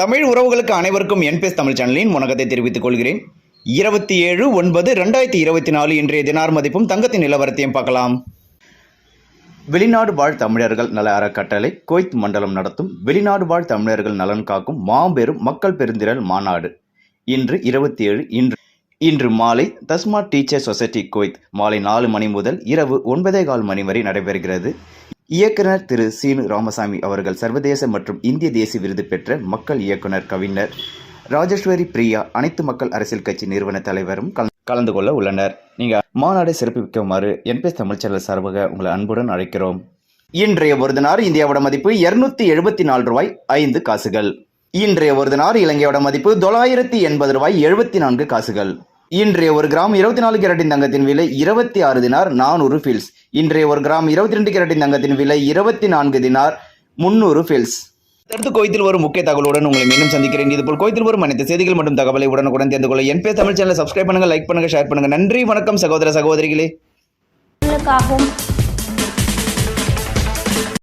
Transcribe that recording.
தமிழ் உறவுகளுக்கு அனைவருக்கும் என்பேஸ் தமிழ் சேனலின் வணக்கத்தை தெரிவித்துக் கொள்கிறேன். இருபத்தி ஏழு ஒன்பது ரெண்டாயிரத்தி இருபத்தி நாலு இன்றைய தினார் மதிப்பும் தங்கத்தின் நிலவரத்தையும் பார்க்கலாம். வெளிநாடு வாழ் தமிழர்கள் நல அறக்கட்டளை கோய்த் மண்டலம் நடத்தும் வெளிநாடு வாழ் தமிழர்கள் நலன் காக்கும் மாபெரும் மக்கள் பெருந்திரள் மாநாடு. இன்று இருபத்தி ஏழு இன்று இன்று மாலை தஸ்மா டீச்சர் சொசைட்டி கோய்த் மாலை நாலு மணி முதல் இரவு ஒன்பதே கால் மணி வரை நடைபெறுகிறது. இயக்குனர் திரு சீனு ராமசாமி அவர்கள் சர்வதேச மற்றும் இந்திய தேசிய விருது பெற்ற மக்கள் இயக்குனர் கவிஞர் ராஜேஸ்வரி பிரியா அனைத்து மக்கள் அரசியல் கட்சி நிறுவன தலைவரும் கலந்து- கொள்ள உள்ளனர். நீங்க மாநாடை சிறப்பிக்குமாறு என்பிஎஸ் தமிழ் சேனல் சார்பாக உங்களை அன்புடன் அழைக்கிறோம். இன்றைய ஒரு தினார் இந்தியாவோட மதிப்பு இருநூத்தி எழுபத்தி நாலு ரூபாய் ஐந்து காசுகள். இன்றைய ஒரு தினார் இலங்கையோட மதிப்பு தொள்ளாயிரத்தி எண்பது ரூபாய் எழுபத்தி நான்கு காசுகள். இன்றைய ஒரு கிராம் இருபத்தி நாலு கேரட்டின் தங்கத்தின் விலை இருபத்தி ஆறு தினார் நானூறு ஃபில்ஸ் இன்றைய ஒரு கிராம் இருபத்தி ரெண்டு கேரட்டின் தங்கத்தின் விலை இருபத்தி நான்கு தினார் முன்னூறு ஃபில்ஸ் அடுத்து கோயத்தில் வரும் முக்கிய தகவலுடன் உங்களை மீண்டும் சந்திக்கிறேன். இதுபோல் கோயத்தில் வரும் அனைத்து செய்திகள் மற்றும் தகவலை உடனுக்குடன் தெரிந்து கொள்ள என்பே தமிழ் சேனலை சப்ஸ்கிரைப் பண்ணுங்க லைக் பண்ணுங்க ஷேர் பண்ணுங்க. நன்றி வணக்கம் சகோதர சகோதரிகளே.